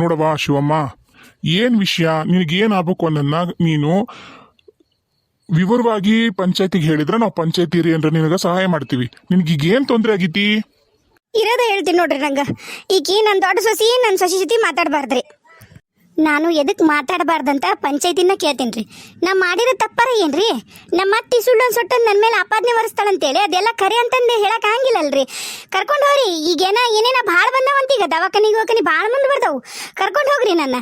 ನೋಡವ್ವ ಶಿವಮ್ಮ, ಏನ್ ವಿಷಯ? ನಿನಗೇನ್ ಆಗ್ಬೇಕು ಅನ್ನನ್ನ ನೀನು ವಿವರವಾಗಿ ಪಂಚಾಯತಿಗೆ ಹೇಳಿದ್ರೆ ನಾವು ಪಂಚಾಯತಿ ಏನ್ರ ನಿನಗ ಸಹಾಯ ಮಾಡ್ತೀವಿ. ನಿನಗೀಗ ಏನ್ ತೊಂದರೆ ಆಗೈತಿ? ಇರೋದೇ ಹೇಳ್ತೀನಿ ನೋಡ್ರಿ ನಂಗೆ. ಈಗ ನನ್ನ ದೊಡ್ಡ ಸೊಸಿ ನನ್ನ ಸೊಸಿ ಜೊತೆ ಮಾತಾಡಬಾರ್ದ್ರಿ. ನಾನು ಎದಕ್ಕೆ ಮಾತಾಡಬಾರ್ದಂತ ಪಂಚಾಯತಿನ ಕೇಳ್ತೀನಿ ರೀ ನಾ ಮಾಡಿರೋ ತಪ್ಪಾರ ಏನ್ರಿ? ನಮ್ಮ ಅತ್ತಿ ಸುಳ್ಳು ಸೊಟ್ಟ ನನ್ನ ಮೇಲೆ ಆಪಾದನೆ ಹೊರಿಸ್ತಾಳಂತೇಳಿ ಅದೆಲ್ಲ ಕರೆ ಅಂತಂದು ಹೇಳಕ್ ಹಂಗಿಲ್ಲಲ್ರಿ ಕರ್ಕೊಂಡು ಹೋಗ್ರಿ, ಈಗೇನ ಏನೇನ ಭಾಳ ಬಂದಾವಂತ ಈಗ ದವಾಖಾನಿಗೆ ಹೋಗನಿ ಭಾಳ ಮುಂದೆ ಬರ್ತಾವು ಕರ್ಕೊಂಡು ಹೋಗ್ರಿ ನನ್ನ.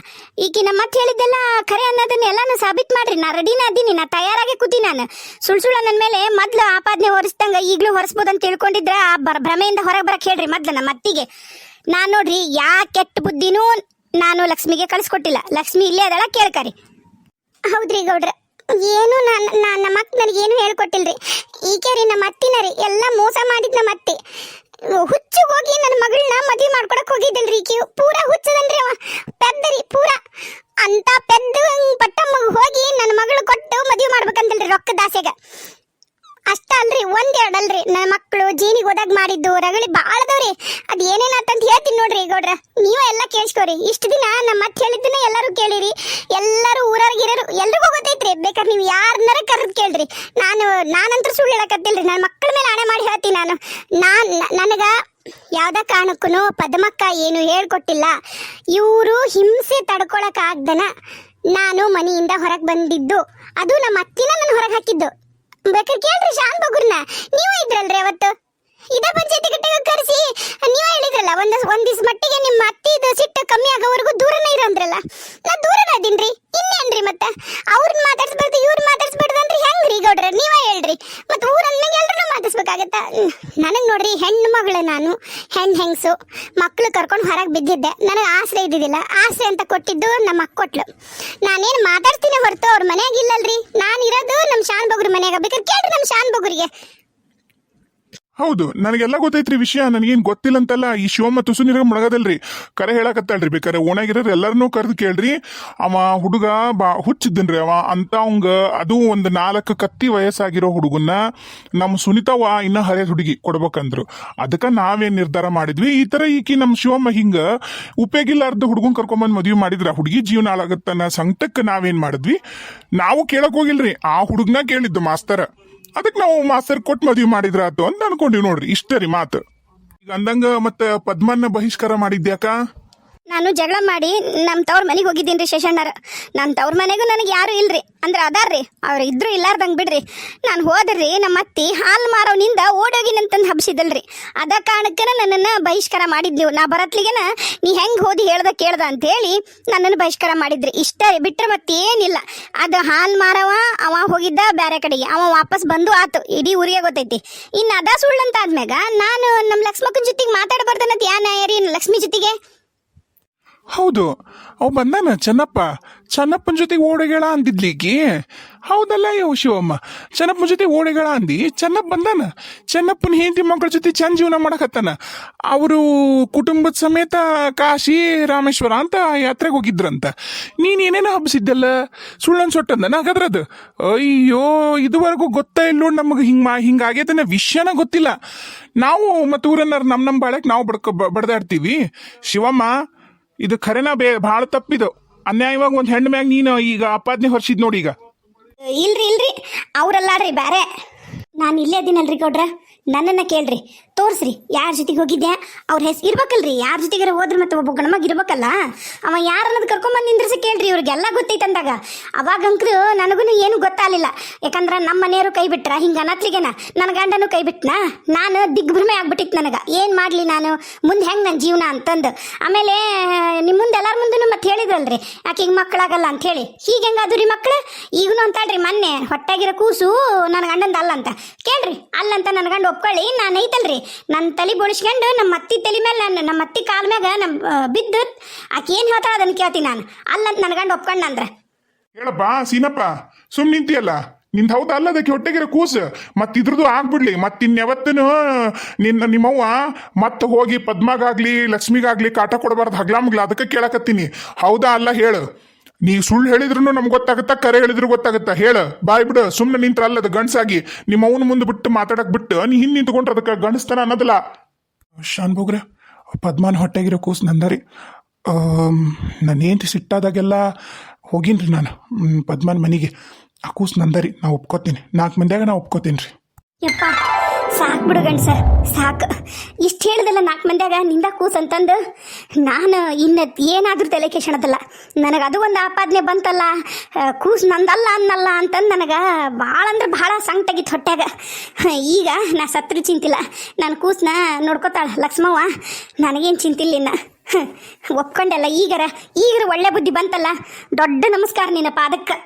ಈಕಿ ನಮ್ಮ ಅತ್ತೆ ಹೇಳಿದ್ದೆಲ್ಲ ಖರೆ ಅನ್ನೋದನ್ನ ಎಲ್ಲಾನು ಸಾಬೀತ್ ಮಾಡ್ರಿ. ನಾ ರೆಡಿನ ಅದೀನಿ ನಾ ತಯಾರಾಗಿ ಕೂತಿ ನಾನು. ಸುಳ್ ಸುಳ್ಳ ನನ್ನ ಮೇಲೆ ಮೊದ್ಲು ಆಪಾದನೆ ಹೊರಿಸ್ದಂಗ ಈಗಲೂ ಹೊರಿಸ್ಬೋದು ಅಂತ ತಿಳ್ಕೊಂಡಿದ್ರೆ ಆ ಭ್ರಮೆಯಿಂದ ಹೊರಗೆ ಬರಕ್ ಹೇಳ್ರಿ ಮೊದ್ಲು ನಮ್ಮ ಅತ್ತಿಗೆ. ನಾನು ನೋಡ್ರಿ, ಯಾ ಕೆಟ್ಟ ಬುದ್ಧಿನೂ ನಾನು ಲಕ್ಷ್ಮಿಗೆ ಕಳಿಸ್ಕೊಟ್ಟಿಲ್ಲ. ಲಕ್ಷ್ಮಿ ಇಲ್ಲೇ ಅದಳ, ಕೇಳ್ಕರಿ. ಹೌದ್ರಿ ಗೌಡ್ರ. ಏನು ನಾನು ನಮ್ಮ ಅಕ್ಕ ನನಗೇನು ಹೇಳ್ಕೊಟ್ಟಿಲ್ರಿ. ಈಕೆ ರೀ ನಮ್ಮ ಅತ್ತಿನ ರೀ, ಎಲ್ಲ ಮೋಸ ಮಾಡಿದ್ ನಮ್ಮ ಅತ್ತೆ. ಹುಚ್ಚು ಹೋಗಿ ನನ್ನ ಮಗಳನ್ನ ಮದುವೆ ಮಾಡ್ಕೊಡಕ್ ಹೋಗಿದ್ದಲ್ರಿ ಈಕಿ. ಪೂರಾ ಹುಚ್ಚದನ್ರಿ ಅವ ಪೆದ್ದರಿ ಪೂರಾ ಅಂತ ಪೆದ್ದ ಪಟ್ಟ ಮಗು ಹೋಗಿ ನನ್ನ ಮಗಳು ಕೊಟ್ಟು ಮದುವೆ ಮಾಡ್ಬೇಕಂತಲ್ರಿ ರೊಕ್ಕ ದಾಸೆಗ ಅಷ್ಟ ಅಲ್ರಿ ಒಂದ್ ಎರಡ್ ಅಲ್ರಿ ನನ್ನ ಮಕ್ಕಳು ಜೀನಿಗೆ ಹೋದಾಗ ಮಾಡಿದ್ದು ರಗಳಿ ಬಾಳ ಅದಾವ್ರಿ ಅದ್ ಏನೇನಾತಂತ ಹೇಳ್ತೀನಿ ನೋಡ್ರಿ ಗೌಡ್ರ ನೀವ ಎಲ್ಲ ಕೇಳಿಸ್ಕೋರಿ ಇಷ್ಟ ದಿನ ನಮ್ಮ ಮತ್ತೆ ಹೇಳಿದ್ದನ್ನ ಎಲ್ಲರೂ ಕೇಳಿರಿ. ಎಲ್ಲರೂ ಊರಾಗಿರೋರು ಎಲ್ರಿಗೂ ಗೊತ್ತೈತ್ರಿ. ಬೇಕಾದ್ರೆ ನೀವು ಯಾರನ್ನಾರ ಕರೆದು ಕೇಳ್ರಿ. ನಾನು ನಾನಂತೂ ಸುಳ್ಳು ಹೇಳಕತ್ತಿಲ್ರಿ. ನನ್ನ ಮಕ್ಕಳ ಮೇಲೆ ಹಣೆ ಮಾಡಿ ಹೇಳ್ತೀನಿ ನಾನು. ನಾನು, ನನಗ ಯಾವ್ದ ಕಾರಣಕ್ಕೂ ಪದ್ಮಕ್ಕ ಏನು ಹೇಳ್ಕೊಟ್ಟಿಲ್ಲ. ಇವರು ಹಿಂಸೆ ತಡ್ಕೊಳಕ್ ಆಗ್ದನ ನಾನು ಮನೆಯಿಂದ ಹೊರಗೆ ಬಂದಿದ್ದು. ಅದು ನಮ್ಮ ಅತ್ತಿನ ನನ್ನ ಹೊರಗೆ ಹಾಕಿದ್ದು. ಬೇಕಾದ್ರೆ ಕೇಳ್ರಿ ಶಾನ್ ಬಗುರ್ನ. ನೀವು ಇದ್ರಲ್ರಿ ಅವತ್ತು. ಇದ ಪಂಚಾಯತಿ ಕಟ್ಟೆಗೆ ಕರೆಸಿ. ನೀವೇ ಹೇಳಿದ್ರಲ್ಲ, ಒಂದ್ ಒಂದ್ ದಿವಸ ಮಟ್ಟಿಗೆ ನಿಮ್ಮ ಅತ್ತಿದು ಸಿಟ್ಟು ಕಮ್ಮಿ ಆಗೋವರೆಗೂ ದೂರನೇ ಇರಂದ್ರಲ್ಲ ನಾ ದೂರನೇ ಅದೀನ್ರಿ ಇನ್ನೇನ್ರಿ ಮತ್ತೆ. ಅವ್ರನ್ನ ಮಾತಾಡ್ಸ್ಬಾರ್ದು, ಇವ್ರನ್ನ ಮಾತಾಡ್ಸ್ಬಾರ್ದು ಅಂದ್ರೆ ಹೆಂಗ್ರಿ ಗೌಡ್ರ? ನೀವೇ ಹೇಳ್ರಿ. ಮತ್ತೆ ಊರನ್ನ ಎಲ್ರನ್ನೂ ಮಾತಾಡ್ಸ್ಬೇಕಾಗತ್ತ? ನನಗೆ ನೋಡ್ರಿ, ಹೆಣ್ಣು ಮಗಳು ನಾನು, ಹೆಣ್ ಹೆಂಗ್ಸು, ಮಕ್ಳು ಕರ್ಕೊಂಡು ಹೊರಗೆ ಬಿದ್ದಿದ್ದೆ. ನನಗೆ ಆಸರೆ ಇದ್ದಿದ್ದಿಲ್ಲ. ಆಸೆ ಅಂತ ಕೊಟ್ಟಿದ್ದು ನಮ್ಮ ಅಕ್ಕ ಕೊಟ್ಲು. ನಾನೇನು ಮಾತಾಡ್ತೀನಿ ಹೊರತು, ಅವ್ರ ಮನೆಯಾಗಿಲ್ಲಲ್ರಿ ನಾನು ಇರೋದು ನಮ್ಮ ಶಾನ್ ಬಗ್ರ ಮನೆಯಾಗ. ಬೇಕಾದ್ರೆ ಕೇಳ್ರಿ ನಮ್ಮ ಶಾನ್ ಬೊಗ್ರಿಗೆ. ಹೌದು, ನನಗೆಲ್ಲ ಗೊತ್ತೈತ್ರಿ ವಿಷಯ. ನನಗೇನು ಗೊತ್ತಿಲ್ಲ ಅಂತಲ್ಲ ಈ ಶಿವಮ್ಮ ತುಸು ನಿರ್ಗ ಮುಳಗದಲ್ರಿ. ಕರೆ ಹೇಳಕತ್ತಾಳ್ರಿ, ಬೇಕಾರೆ ಓಣಾಗಿರೋರು ಎಲ್ಲರನ್ನೂ ಕರೆದು ಕೇಳ್ರಿ. ಅವ ಹುಡುಗ ಬಾ ಹುಚ್ಚಿದ್ದನ್ರಿ ಅವ. ಅಂತ ಅವಂಗ ಅದು ಒಂದು ನಾಲ್ಕು ಕತ್ತಿ ವಯಸ್ಸಾಗಿರೋ ಹುಡುಗನ್ನ ನಮ್ಮ ಸುನಿತವ್ವ ಇನ್ನ ಹರೇ ಹುಡುಗಿ ಕೊಡ್ಬೇಕಂದ್ರು. ಅದಕ್ಕೆ ನಾವೇನು ನಿರ್ಧಾರ ಮಾಡಿದ್ವಿ. ಈ ತರ ಈಕಿ ನಮ್ಮ ಶಿವಮ್ಮ ಹಿಂಗ ಉಪಯೋಗಿಲ್ಲಾರ್ದ ಹುಡುಗನ್ ಕರ್ಕೊಂಬಂದು ಮದ್ವಿ ಮಾಡಿದ್ರ ಹುಡುಗಿ ಜೀವನ ಹಾಳಾಗತ್ತನ್ನ ಸಂಕಟಕ್ಕೆ ನಾವೇನ್ ಮಾಡಿದ್ವಿ? ನಾವು ಕೇಳಕ್ ಹೋಗಿಲ್ರಿ. ಆ ಹುಡುಗನ ಕೇಳಿದ್ದು ಮಾಸ್ತರ. ಅದಕ್ಕೆ ನಾವು ಮಾಸ್ತರ್ ಕೊಟ್ಟು ಮದ್ವಿ ಮಾಡಿದ್ರಾತು ಅಂತ ಅನ್ಕೊಂಡಿವಿ ನೋಡ್ರಿ. ಇಷ್ಟೇ ರೀ ಮಾತು. ಈಗ ಅಂದಂಗ ಮತ್ತೆ ಪದ್ಮನ್ನ ಬಹಿಷ್ಕಾರ ಮಾಡಿದ್ಯಾಕ? ನಾನು ಜಗಳ ಮಾಡಿ ನಮ್ಮ ತವ್ರ ಮನೆಗೆ ಹೋಗಿದ್ದೀನಿ ರೀ ಶೇಷಣ್ಣರ. ನನ್ನ ತವ್ರ ಮನೆಗೂ ನನಗೆ ಯಾರು ಇಲ್ರಿ. ಅಂದ್ರೆ ಅದಾರ್ರಿ. ಅವ್ರು ಇದ್ರು ಇಲ್ಲಾರ್ದಂಗೆ ಬಿಡ್ರಿ. ನಾನು ಹೋದ್ರಿ ನಮ್ಮ ಅತ್ತಿ ಹಾಲು ಮಾರೋನಿಂದ ಓಡೋಗಿನಂತಂದು ಹಬ್ಸಿದಲ್ರಿ. ಅದ ಕಾರಣಕ್ಕೆ ನನ್ನನ್ನು ಬಹಿಷ್ಕಾರ ಮಾಡಿದ್ಲು ನಾ ಬರತ್ಲಿಗೆನ ನೀ ಹೆಂಗೆ ಹೋದಿ ಹೇಳ್ದ ಕೇಳ್ದ ಅಂತೇಳಿ ನನ್ನನ್ನು ಬಹಿಷ್ಕಾರ ಮಾಡಿದ್ರಿ. ಇಷ್ಟ ಬಿಟ್ರೆ ಮತ್ತೇನಿಲ್ಲ. ಅದು ಹಾಲು ಮಾರವ, ಅವ ಹೋಗಿದ್ದ ಬೇರೆ ಕಡೆಗೆ. ಅವ ವಾಪಸ್ ಬಂದು ಆತು. ಇಡೀ ಊರಿಗೆ ಗೊತ್ತೈತಿ. ಇನ್ನು ಅದ ಸುಳ್ಳಂತ ಆದ್ಮ್ಯಾಗ ನಾನು ನಮ್ಮ ಲಕ್ಷ್ಮಕ್ಕನ ಜೊತೆಗೆ ಮಾತಾಡಬಾರ್ದನ್ನೋದು ಯಾ ನ್ಯಾಯ ರೀ ಲಕ್ಷ್ಮಿ ಜೊತೆಗೆ? ಹೌದು. ಅವ್ ಬಂದಾನ ಚೆನ್ನಪ್ಪ, ಚೆನ್ನಪ್ಪನ ಜೊತೆಗೆ ಓಡಗಳ ಅಂದಿದ್ಲಿಗಿ ಹೌದಲ್ಲ ಯೋ ಶಿವಮ್ಮ. ಚೆನ್ನಪ್ಪನ ಜೊತೆ ಓಡಗಳ ಅಂದಿ. ಚೆನ್ನಪ್ಪ ಬಂದಾನ. ಚೆನ್ನಪ್ಪನ ಹೆಂಡತಿ ಮಕ್ಕಳ ಜೊತೆ ಚಂದ ಜೀವನ ಮಾಡಕತ್ತಾನ. ಅವರು ಕುಟುಂಬದ ಸಮೇತ ಕಾಶಿ ರಾಮೇಶ್ವರ ಅಂತ ಯಾತ್ರೆಗೆ ಹೋಗಿದ್ರಂತ. ನೀನ್ ಏನೇನೋ ಹಬ್ಬಿಸಿದ್ದಲ್ಲ? ಸುಳ್ಳನ್ ಸೊಟ್ಟಂದ ನಾಗದ್ರದು ಅಯ್ಯೋ, ಇದುವರೆಗೂ ಗೊತ್ತಾ ಇಲ್ಲೋ ನಮಗೆ ಹಿಂಗ್ ಮಾ ವಿಷಯನ ಗೊತ್ತಿಲ್ಲ. ನಾವು ಮತ್ತು ಊರನ್ನ ನಮ್ಮ ನಮ್ಮ ಬಾಳಕ್ಕೆ ನಾವು ಬಡ್ಕ ಬಡ್ದಾಡ್ತೀವಿ. ಶಿವಮ್ಮ ಇದು ಖರೇನ ಬೇ ಭಾಳ ತಪ್ಪಿದು. ಅನ್ಯಾಯವಾಗಿ ಒಂದು ಹೆಣ್ಣು ಮ್ಯಾಗ ನೀನು ಈಗ ಅಪಾದನೆ ಹೊರ್ಸಿದ್ ನೋಡಿ ಈಗ. ಇಲ್ರಿ ಇಲ್ರಿ. ಅವ್ರಲ್ಲಾಡ್ರಿ ಬ್ಯಾರೆ. ನಾನು ಇಲ್ಲೇ ಇದ್ದೀನಲ್ರಿ ಗೌಡ್ರ. ನನ್ನನ್ನ ಕೇಳ್ರಿ. ತೋರಿಸ್ರಿ. ಯಾರ ಜೊತೆಗೆ ಹೋಗಿದ್ದೆ ಅವ್ರ ಹೆಸರು ಇರ್ಬೇಕಲ್ರಿ. ಯಾರ ಜೊತೆಗಾರ ಹೋದ್ರೆ ಮತ್ತೆ ಒಬ್ಬ ಗಣಮಗ್ ಇರ್ಬೇಕಲ್ಲ? ಅವ ಯಾರು ಅನ್ನೋದು ಕರ್ಕೊಂಬಂದು ನಿಂದ್ರಿಸಿ ಕೇಳ್ರಿ ಇವ್ರಿಗೆಲ್ಲ ಗೊತ್ತೈತೆ ಅಂದಾಗ. ಅವಾಗಂಕ್ರು ನನಗೂ ಏನು ಗೊತ್ತಾಗಲಿಲ್ಲ. ಯಾಕಂದ್ರೆ ನಮ್ಮ ಮನೆಯವರು ಕೈ ಬಿಟ್ರ, ಹಿಂಗೆ ಅನ್ನತ್ಲಿಗೆನ ನನ್ನ ಗಂಡನು ಕೈ ಬಿಟ್ನಾ? ನಾನು ದಿಗ್ಭ್ರಮೆ ಆಗ್ಬಿಟ್ಟಿತ್ತು ನನಗೆ. ಏನು ಮಾಡಲಿ ನಾನು? ಮುಂದೆ ಹೆಂಗೆ ನನ್ನ ಜೀವನ ಅಂತಂದು. ಆಮೇಲೆ ನಿಮ್ಮ ಮುಂದೆ ಎಲ್ಲರ ಮುಂದೂ ಮತ್ತೆ ಹೇಳಿದ್ರಲ್ರಿ. ಆಕೆಗೆ ಮಕ್ಕಳಾಗಲ್ಲ ಅಂತ ಹೇಳಿ. ಹೀಗೆ ಹೆಂಗಾದು ರೀ ಮಕ್ಕಳು ಈಗನು ಅಂತಾಳ್ರಿ ಮೊನ್ನೆ. ಹೊಟ್ಟಾಗಿರೋ ಕೂಸು ನನ್ನ ಗಂಡಂದ ಅಲ್ಲ ಅಂತ ಕೇಳ್ರಿ, ಅಲ್ಲಂತ ನನ್ನ ಗಂಡ ಒಪ್ಕೊಳ್ಳಿ, ನಾನು ಐತಲ್ರಿ. ನನ್ನ ತಲೆ ಬೋಳಿಸ್ಕೊಂಡು ನಮ್ಮ ಅತ್ತಿ ತಲೆ ಮೇಲೆ ನಾನು, ನಮ್ಮ ಅತ್ತಿ ಕಾಲ ಮ್ಯಾಗ ನಮ್ಮ ಬಿದ್ದು ಆಕೆ ಏನು ಹೇಳ್ತಾಳೆ ಅದನ್ನು ಕೇಳ್ತೀನಿ ನಾನು. ಅಲ್ಲಂತ ನನ್ನ ಗಂಡ ಒಪ್ಕೊಂಡಂದ್ರೆ ಹೇಳಪ್ಪ, ಸೀನಪ್ಪ ಸುಮ್ ನಿಂತಿಯಲ್ಲ? ನಿಂದು ಹೌದಾ ಅಲ್ಲ ಅದಕ್ಕೆ ಹೊಟ್ಟೆಗಿರ ಕೂಸು? ಮತ್ತೆ ಇದ್ರದ್ದು ಆಗ್ಬಿಡ್ಲಿ ಮತ್ ಇನ್ಯಾವತ್ತನು ನಿನ್ನ, ನಿಮ್ಮವ್ವ ಮತ್ತೆ ಹೋಗಿ ಪದ್ಮಗಾಗ್ಲಿ, ಲಕ್ಷ್ಮಿಗಾಗ್ಲಿ ಕಾಟ ಕೊಡಬಾರ್ದು ಹಗ್ಲಾಮ್ಗ್ಲ ಅದಕ್ಕೆ ಕೇಳಕತ್ತೀನಿ. ಹೌದಾ ಅಲ್ಲ ಹೇಳು. ನೀ ಸುಳ್ಳು ಹೇಳಿದ್ರು ನಮ್ಗೆ ಗೊತ್ತಾಗತ್ತಾ, ಕರೆ ಹೇಳಿದ್ರು ಗೊತ್ತಾಗತ್ತಾ? ಹೇಳ, ಬಾಯ್ ಬಿಡು ಸುಮ್ಮನೆ ನಿಂತ್ರ ಅಲ್ಲದ ಗಂಡ್ಸಾಗಿ. ನಿಮ್ಮ ಅವನ ಮುಂದೆ ಬಿಟ್ಟು ಮಾತಾಡಕ್ ಬಿಟ್ಟು, ನೀ ಹಿಂದ್ ನಿಂತ್ಕೊಂಡ್ರೆ ಅದಕ್ಕೆ ಗಂಡಸ್ತಾನ ಅನ್ನೋದಿಲ್ಲ. ಶಾನ್ ಬೋಗ್ರೆ, ಪದ್ಮಾನ್ ಹೊಟ್ಟೆಗಿರೋ ಕೂಸು ನಂದರಿ. ನನ್ನ ಸಿಟ್ಟಾದಾಗೆಲ್ಲ ಹೋಗಿನ್ರಿ ನಾನು ಪದ್ಮಾನ್ ಮನೆಗೆ. ಆ ಕೂಸು ನಂದರಿ, ನಾ ಒಪ್ಕೋತೀನಿ. ನಾಲ್ಕು ಮಂದಿಯಾಗ ನಾ ಒಪ್ಕೋತೀನಿ ರೀ ಸಾಕು ಬಿಡು ಸರ್, ಸಾಕು. ಇಷ್ಟು ಹೇಳಿದಲ್ಲ ನಾಲ್ಕು ಮಂದ್ಯಾಗ ನಿಂದ ಕೂಸ್ ಅಂತಂದು ನಾನು ಇನ್ನು ಏನಾದರೂ ತಲೆ ಕೆಸಣದಲ್ಲ ನನಗೆ ಅದು ಒಂದು ಆಪಾದನೆ ಬಂತಲ್ಲ ಕೂಸು ನಂದಲ್ಲ ಅನ್ನಲ್ಲ ಅಂತಂದು ನನಗೆ ಭಾಳ ಅಂದ್ರೆ ಭಾಳ ಸಂಕಟಾಗಿತ್ತು ಹೊಟ್ಯಾಗ. ಈಗ ನಾ ಸತ್ರು ಚಿಂತಿಲ್ಲ, ನಾನು ಕೂಸನ್ನ ನೋಡ್ಕೋತಾಳ ಲಕ್ಷ್ಮವ್ವ, ನನಗೇನು ಚಿಂತಿಲ್ಲ ಇನ್ನ. ಒಪ್ಕೊಂಡೆಲ್ಲ ಈಗರ ಈಗರ ಒಳ್ಳೆ ಬುದ್ಧಿ ಬಂತಲ್ಲ, ದೊಡ್ಡ ನಮಸ್ಕಾರ ನಿನ್ನ ಪಾದಕ್ಕೆ.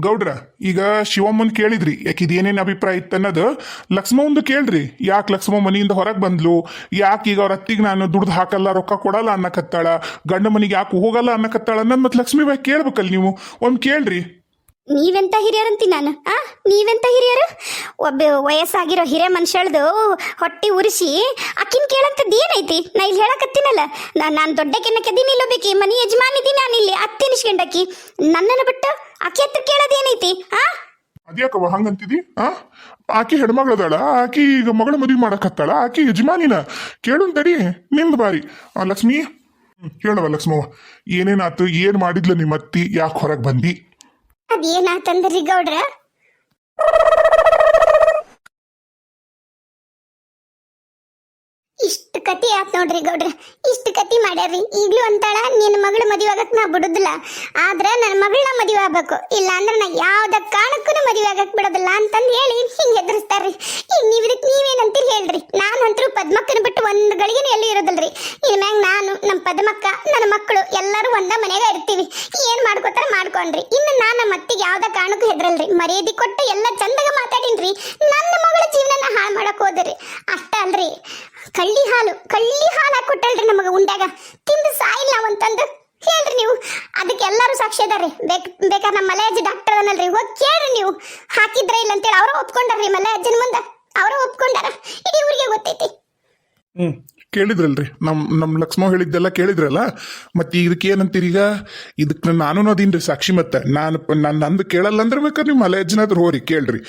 ಗೌಡ್ರ, ಈಗ ಶಿವಮ್ಮನ್ ಕೇಳಿದ್ರಿ, ಯಾಕೆ ಇದೇನೇನು ಅಭಿಪ್ರಾಯ ಇತ್ತು ಅನ್ನೋದು? ಲಕ್ಷ್ಮವಂದು ಕೇಳ್ರಿ, ಯಾಕೆ ಲಕ್ಷ್ಮ ಮನೆಯಿಂದ ಹೊರಗೆ ಬಂದ್ಲು? ಯಾಕೆ ಈಗ ಅವ್ರ ಅತ್ತಿಗೆ ನಾನು ದುಡ್ದು ಹಾಕಲ್ಲ, ರೊಕ್ಕ ಕೊಡಲ್ಲ ಅನ್ನಕತ್ತಾಳ ಗಂಡ ಮನೆಗೆ ಯಾಕೆ ಹೋಗಲ್ಲ ಅನ್ನಕತ್ತಾಳ ಅನ್ನೋದು ಮತ್ತೆ ಲಕ್ಷ್ಮೀ ಬಾಯಿ ಕೇಳ್ಬೇಕಲ್ಲ ನೀವು? ಒಮ್ಮೆ ಕೇಳ್ರಿ. ನೀವೆಂತ ಹಿರಿಯರಂತಿ ನಾನು, ಆ? ನೀವೆಂತ ಹಿರಿಯರು? ಒಬ್ಬ ವಯಸ್ಸಾಗಿರೋ ಹಿರಿಯ ಮನುಷ್ಯಳ್ದು ಹೊಟ್ಟಿ ಉರಿಸಿ ಅಕ್ಕಿನ ಕೇಳಂತದ್ದು ಏನೈತಿ? ನಾ ಇಲ್ಲಿ ಹೇಳಕತ್ತೀನಲ್ಲ ನಾನು ನಾನು ದೊಡ್ಡಕ್ಕೆ ಕೆದಿ ಮನೆ ಮನಿ ಯಜಮಾನಿದ್ದೀನಿ ನಾನು ಇಲ್ಲಿ ಅತ್ತಿನಿಸ್ಕೊಂಡಕ್ಕಿ ನನ್ನನ್ನು ಬಿಟ್ಟು ಅಕ್ಕಿ ಹತ್ರ ಕೇಳೋದೇನೈತಿ ಹಾ ಅದ್ಯಾಕವ ಹಂಗಂತಿದಿ ಆ? ಆಕಿ ಹೆಣ್ಮಗಳದಾಳ ಆಕಿ ಈಗ ಮಗಳ ಮದುವೆ ಮಾಡಕತ್ತಾಳ ಆಕಿ ಯಜಮಾನಿನ. ಕೇಳು ತಡಿ ನಿಮ್ದು ಬಾರಿ. ಆ, ಲಕ್ಷ್ಮಿ? ಹ್ಮ್, ಹೇಳವ ಲಕ್ಷ್ಮವ್ವ. ಏನೇನಾತು ಏನ್ ಮಾಡಿದ್ಲು ನಿಮ್ಮ ಅತ್ತಿ ಯಾಕೆ ಹೊರಗೆ ಬಂದಿ? ಅದೇನಾತಂದ್ರಿ ಗೌಡ್ರ? ಇಷ್ಟು ಕತಿ ಆತ್ ನೋಡ್ರಿ ಗೌಡ್ರ. ಇಷ್ಟು ಕತಿ ಮಾಡ್ಯಾರ್ರಿ. ಈಗ್ಲೂ ಅಂತಾಳ ನಿನ್ನ ಮಗಳ ಮದುವೆ ಆಗಕ್ ನಾ ಬಿಡುದಿಲ್ಲ. ಆದ್ರ ನನ್ನ ಮಗಳನ್ನ ಮದುವೆ ಆಗ್ಬೇಕು. ಇಲ್ಲ ಅಂದ್ರೆ ನಾ ಯಾವ್ದ ಕಾರಣಕ್ಕೂ ಮದುವೆ ಆಗಕ್ ಬಿಡೋದಿಲ್ಲ ಅಂತಂದ್ ಹೇಳಿ ಹಿಂಗ್ ಹೆದರ್ಸ್ತಾರ್ರಿ. ಈಗ ನೀವ್ ಇದಕ್ ನೀವೇನಂತೀರಿ ಹೇಳ್ರಿ. ನಾನಂತರೂ ಪದ್ಮಕ್ಕನ ಬಿಟ್ಟು ಒಂದ್ ಗಳಿಗೆನೂ ಎಲ್ಲಿ ಇರೋದಿಲ್ರಿ. ಇನ್ ಮ್ಯಾಗ ನಾನು ನಮ್ಮ ಪದ್ಮಕ್ಕ ನನ್ನ ಮಕ್ಕಳು ಎಲ್ಲರೂ ಒಂದ ಮನೆಗ ಇರ್ತೀವಿ. ಏನ್ ಮಾಡ್ಕೋತಾರ ಮಾಡ್ಕೊಂಡ್ರಿ. ಇನ್ನು ನಾನು ನಮ್ಮ ಅತ್ತಿಗೆ ಯಾವ್ದ ಕಾರಣಕ್ಕೂ ಹೆದ್ರಲ್ರಿ. ಮರ್ಯಾದಿ ಕೊಟ್ಟು ಎಲ್ಲ ಚಂದಾಗ ಮಾತಾಡಿನ್ರಿ. ನನ್ನ ಮಗಳ ಜೀವನನ ಹಾಳು ಮಾಡಕ್ ಹೋದ್ರಿ. ಅಷ್ಟ ಅಲ್ರಿ. ಕಳ್ಳಿ ಹಾಲು ಕಳ್ಳಿ ಹಾಲು ಹಾಕೊಟ್ಟಲ್ರಿ ನಮಗೆ ಉಂಡಾಗ ತಿಂದು ಸಾಯಿಲ್ಲ ಅಂತಂದು ಹೇಳ್ರಿ ನೀವು, ಅದಕ್ಕೆ ಎಲ್ಲರೂ ಸಾಕ್ಷಿ ಅದಾರಿ ಬೇಕ್ ಬೇಕಾದ್ರೆ ನಮ್ಮ ಮಲಯಾಜಿ ಡಾಕ್ಟರ್ ಅದನ್ನಲ್ರಿ ಹೋಗಿ ಕೇಳ್ರಿ ನೀವು, ಹಾಕಿದ್ರೆ ಇಲ್ಲ ಅಂತೇಳಿ ಅವರ ಒಪ್ಕೊಂಡ್ರಿ ಮಲೆ ಅಜ್ಜನ ಮುಂದೆ. ಅವರ ಒಪ್ಕೊಂಡಾರ. ಇಡೀ ಊರಿಗೆ ಗೊತ್ತೈತಿ. ಹ್ಮ್. ಕೇಳಿದ್ರಲ್ರಿ. ನಮ್ ನಮ್ ಲಕ್ಷ್ಮೋ ಹೇಳಿದ್ದೆಲ್ಲ ಕೇಳಿದ್ರಲ್ಲ? ಮತ್ತೆ ಇದಕ್ಕೆ ಏನಂತೀರಿ ಈಗ? ಇದಕ್ಕೆ ನಾನು ಅದೀನ್ರಿ ಸಾಕ್ಷಿ ಮತ್ತೆ. ನಾನು ನಾನು ನಂದು ಕೇಳಲ್ಲ ಅಂದ್ರೆ ಬೇಕಾದ್ರೆ ನೀವು ಮಲೆಯಜ್ಜನಾದ್ರು ಹೋರಿ, ಕೇಳ್ರಿ.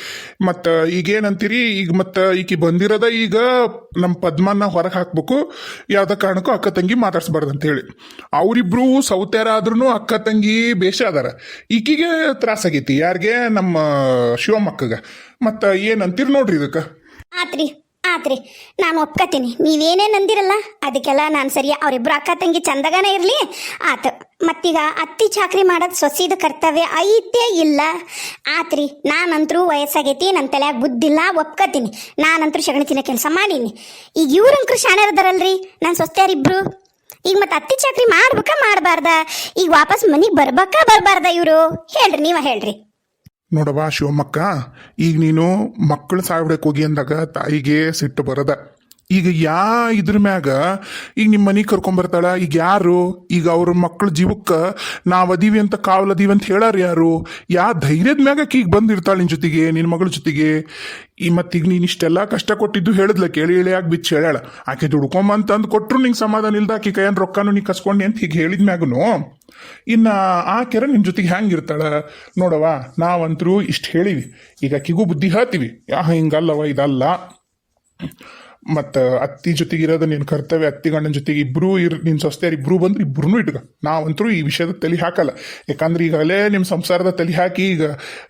ಮತ್ತೆ ಈಗ ಏನಂತೀರಿ ಈಗ ಮತ್ತೆ ಈಕಿ ಬಂದಿರೋದ ಈಗ ನಮ್ಮ ಪದ್ಮನ ಹೊರಗೆ ಹಾಕ್ಬೇಕು. ಯಾವ್ದ ಕಾರಣಕ್ಕೂ ಅಕ್ಕ ತಂಗಿ ಮಾತಾಡ್ಸ್ಬಾರ್ದು ಅಂತ ಹೇಳಿ ಅವರಿಬ್ರು ಸೌತ್ಯಾರ ಆದ್ರೂ ಅಕ್ಕ ತಂಗಿ ಬೇಷ ಅದಾರ. ಈಕಿಗೆ ತ್ರಾಸಾಗೈತಿ ಯಾರಿಗೆ? ನಮ್ಮ ಶಿವಮಕ್ಕಗ ಮತ್ತೆ ಏನಂತೀರಿ ನೋಡ್ರಿ ಇದಕ್ಕೆ? ಆತ್ರಿ, ನಾನು ಒಪ್ಕತೀನಿ. ನೀವೇನೇನು ಅಂದಿರಲ್ಲ ಅದಕ್ಕೆಲ್ಲ ನಾನು ಸರಿಯ, ಅವರಿಬ್ರು ಅಕ್ಕ ತಂಗಿ ಚಂದಗನೇ ಇರಲಿ. ಆತು, ಮತ್ತೀಗ ಅತ್ತಿ ಚಾಕ್ರಿ ಮಾಡೋದು ಸೊಸಿದ ಕರ್ತವ್ಯ ಐತೇ ಇಲ್ಲ. ಆತ್ರಿ, ನಾನಂತರೂ ವಯಸ್ಸಾಗೈತಿ ನನ್ನ ತಲೆಯಾಗ ಬುದ್ಧಿಲ್ಲ, ಒಪ್ಕತೀನಿ. ನಾನಂತರೂ ತಿನ್ನ ಕೆಲಸ ಮಾಡೀನಿ. ಈಗ ಇವ್ರಂಕರು ಶಾಣರದಾರಲ್ರಿ ನಾನು ಸೊಸ್ತ್ಯಾರಿಬ್ರು. ಈಗ ಮತ್ತೆ ಅತ್ತಿ ಚಾಕ್ರಿ ಮಾಡ್ಬೇಕಾ ಮಾಡಬಾರ್ದ? ಈಗ ವಾಪಸ್ ಮನೆಗೆ ಬರ್ಬೇಕಾ ಬರಬಾರ್ದ ಇವರು? ಹೇಳ್ರಿ, ನೀವ ಹೇಳ್ರಿ. ನೋಡವ್ವ ಶಿವಮ್ಮಕ್ಕ ಈಗ ನೀನು ಮಕ್ಕಳು ಸಾಯ್ಬಿಡಕ್ಕೆ ಹೋಗಿ ಅಂದಾಗ ತಾಯಿಗೆ ಸಿಟ್ಟು ಬರದ. ಈಗ ಯಾ ಇದ್ರ ಮ್ಯಾಗ, ಈಗ ನಿಮ್ಮ ಮನೆಗೆ ಕರ್ಕೊಂಬರ್ತಾಳ ಈಗ ಯಾರು? ಈಗ ಅವ್ರ ಮಕ್ಕಳ ಜೀವಕ್ಕೆ ನಾವ್ ಅದೀವಿ ಅಂತ ಕಾವಲದೀವಿ ಅಂತ ಹೇಳಾರ ಯಾರು? ಯಾ ಧೈರ್ಯದ ಮ್ಯಾಗ ಈಗ ಬಂದಿರ್ತಾಳ ನಿನ್ನ ಜೊತೆಗೆ ನಿನ್ನ ಮಗಳ ಜೊತೆಗೆ. ಈ ಮತ್ತೀಗ ನೀನು ಇಷ್ಟೆಲ್ಲ ಕಷ್ಟ ಕೊಟ್ಟಿದ್ದು ಹೇಳಿದ್ಲ, ಕೇಳಿ ಇಳಿಯಾಗಿ ಬಿಚ್ಚ ಹೇಳ್ಯಾಳ ಆಕೆ ದುಡ್ಕೊಂಬಂತಂದು ಅಂತ ಅಂದ್ ಕೊಟ್ರು ನಿಂಗೆ ಸಮಾಧಾನ ಇಲ್ದ, ಆಕೆ ಕೈಯನ್ ರೊಕ್ಕನು ನೀ ಕಸ್ಕೊಂಡಿ ಅಂತ ಹೀಗೆ ಹೇಳಿದ ಮ್ಯಾಗನು. ಇನ್ನ ಆಕೆರ ನಿನ್ ಜೊತೆಗೆ ಹೆಂಗಿರ್ತಾಳ ನೋಡವ ನಾವಂತರೂ ಇಷ್ಟು ಹೇಳಿವಿ. ಈಗ ಆಕಿಗೂ ಬುದ್ಧಿ ಹೇಳ್ತೀವಿ. ಯಾ ಹಿಂಗಲ್ಲವ ಇದಲ್ಲ. ಮತ್ತ ಅತ್ತಿ ಜೊತೆಗೆ ಇರೋದು ನಿನ್ನ ಕರ್ತವ್ಯ, ಅತ್ತಿ ಗಂಡನ ಜೊತೆಗೆ ಇಬ್ಬರೂ ಇರ್ ನಿನ್ನ ಸೊಸ್ತೆಯರ್ ಇಬ್ರು ಬಂದ್ರೆ ಇಬ್ರು ಇಟ್ಕ. ನಾವಂತರೂ ಈ ವಿಷಯದ ತಲೆ ಹಾಕಲ್ಲ. ಯಾಕಂದ್ರೆ ಈಗಲೇ ನಿಮ್ಮ ಸಂಸಾರದ ತಲೆ ಹಾಕಿ ಈಗ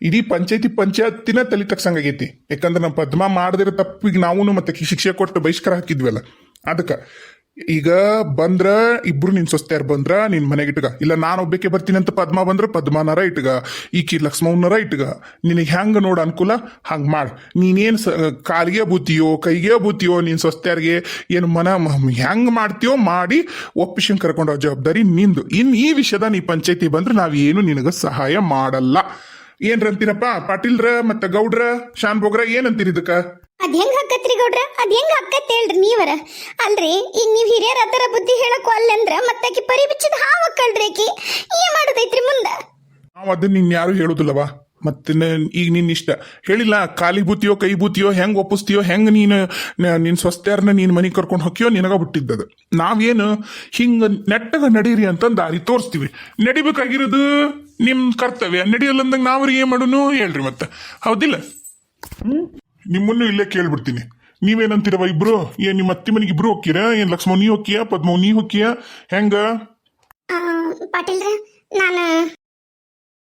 ಇಡೀ ಪಂಚಾಯತಿ ಪಂಚಾಯತಿನ ತಲೆ ತಗ್ಸಂಗಾಗೈತಿ. ಯಾಕಂದ್ರೆ ನಮ್ಮ ಪದ್ಮ ಮಾಡದಿರೋ ತಪ್ಪಿಗೆ ನಾವು ಮತ್ತೆ ಶಿಕ್ಷೆ ಕೊಟ್ಟು ಬಹಿಷ್ಕಾರ ಹಾಕಿದ್ವಲ್ಲ. ಅದಕ್ಕೆ ಈಗ ಬಂದ್ರ ಇಬ್ರು ನಿನ್ ಸೊಸ್ತ್ಯಾರ್ ಬಂದ್ರ, ನಿನ್ ಮನೆಗೆ ಇಟ್ಗ. ಇಲ್ಲ ನಾನು ಒಬ್ಬಕ್ಕೆ ಬರ್ತೀನಿ ಅಂತ ಪದ್ಮ ಬಂದ್ರ, ಪದ್ಮನರ ಇಟ್ಗ. ಈಕಿ ಲಕ್ಷ್ಮವ್ನರ ಇಟ್ಗ. ನಿನಗೆ ಹೆಂಗ ನೋಡ ಅನುಕೂಲ? ಹಂಗ ಮಾಡ್. ನೀನೇನ್ ಕಾಲಿಗೆ ಬೂತಿಯೋ, ಕೈಗೆ ಬೂತಿಯೋ ನಿನ್ ಸೊಸ್ತ್ಯಾರ್ಗೆ ಏನು ಮನ ಹ್ಯಾಂಗ್ ಮಾಡ್ತೀಯೋ ಮಾಡಿ ಒಪ್ಪಿಶನ್ ಕರ್ಕೊಂಡೋ ಜವಾಬ್ದಾರಿ ನಿಂದು. ಇನ್ ಈ ವಿಷಯದ ನೀ ಪಂಚಾಯತಿ ಬಂದ್ರೆ ನಾವೇನು ನಿನಗ ಸಹಾಯ ಮಾಡಲ್ಲ. ಏನ್ರಂತೀರಪ್ಪ ಪಾಟೀಲ್ರ ಮತ್ತೆ ಗೌಡ್ರ ಶಾನ್ ಬೋಗ್ರ ಏನಂತೀರಿ ಇದಕ್ಕ? ಅದ್ ಹೆಂಗ್ ಹಕ್ಕತ್ರಿ ಗೌಡ್ರ? ಅದ್ ಹೆಂಗ್ ಹಕ್ಕತ್ ಹೇಳ್ರಿ ನೀವರ? ಅಲ್ರಿ ಈಗ ನೀವ್ ಹಿರಿಯರ ಅದರ ಬುದ್ಧಿ ಹೇಳಕ್ ಅಲ್ಲಂದ್ರ ಮತ್ತೆ ಆಕಿ ಪರಿ ಬಿಚ್ಚಿದ ಹಾವಕ್ಕಳ್ರಿ ಆಕಿ. ಏನ್ ಮಾಡದೈತ್ರಿ ಮುಂದ? ನಾವ್ ಅದನ್ನ ನಿನ್ ಯಾರು ಹೇಳುದಿಲ್ಲವಾ? ಮತ್ತೆ ಈಗ ನಿನ್ ಇಷ್ಟ. ಹೇಳಿಲ್ಲ ಕಾಲಿ ಬೂತಿಯೋ ಕೈ ಬೂತಿಯೋ ಹೆಂಗ್ ಒಪ್ಪಿಸ್ತೀಯೋ ಹೆಂಗ್ ನೀನು ನಿನ್ನ ನಿನ್ ನೀನು ನೀನ್ ಮನೆಗೆ ಕರ್ಕೊಂಡು ಹೊಕ್ಕಿಯೋ ನಿನಗ ಬಿಟ್ಟಿದ್ದದು. ನಾವೇನು ಹಿಂಗ ನೆಟ್ಟಗ ನಡೀರಿ ಅಂತ ದಾರಿ ತೋರಿಸ್ತೀವಿ. ನಡಿಬೇಕಾಗಿರೋದು ನಿಮ್ ಕರ್ತವ್ಯ. ನಡಿಯಲ್ಲ ಅಂದಂಗ ನಾವ್ರಿಗೆ ಏನ್ ಮಾಡೋನು ಹೇಳ್ರಿ ಮತ್ತೆ. ಹೌದಿಲ್ಲ? ಹ್ಞೂ ನಿಮ್ಮನ್ನು ಇಲ್ಲೇ ಕೇಳ್ಬಿಡ್ತೀನಿ. ನೀವೇನಂತೀರವ ಇಬ್ರು? ಏನ್ ನಿಮ್ಮ ಅತ್ತಿ ಮನೆಗೆ ಇಬ್ರು ಹೋಗ್ತೀರಾ? ಏನ್ ಲಕ್ಷ್ಮಣ್ ನೀ ಹೋಗ್ತೀಯಾ? ಪದ್ಮವ್ ನೀ ಹೋಗ್ತೀಯಾ? ಹೆಂಗ? ಪಾಟೀಲ್ರ, ನಾನು